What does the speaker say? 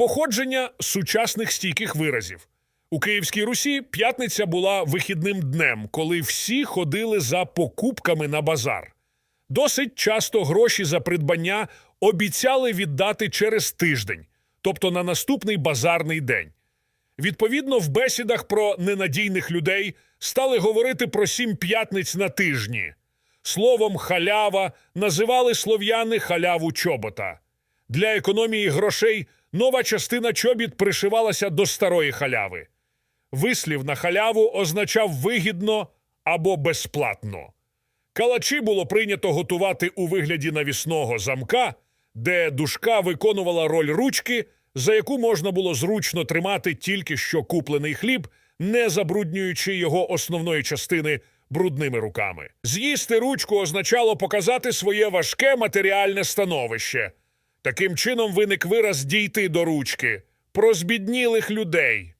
Походження сучасних стійких виразів. У Київській Русі п'ятниця була вихідним днем, коли всі ходили за покупками на базар. Досить часто гроші за придбання обіцяли віддати через тиждень, тобто на наступний базарний день. Відповідно, в бесідах про ненадійних людей стали говорити про сім п'ятниць на тижні. Словом халява називали слов'яни халяву чобота. Для економії грошей нова частина чобіт пришивалася до старої халяви. Вислів на халяву означав вигідно або безплатно. Калачі було прийнято готувати у вигляді навісного замка, де дужка виконувала роль ручки, за яку можна було зручно тримати тільки що куплений хліб, не забруднюючи його основної частини брудними руками. З'їсти ручку означало показати своє важке матеріальне становище. Таким чином виник вираз дійти до ручки про збіднілих людей.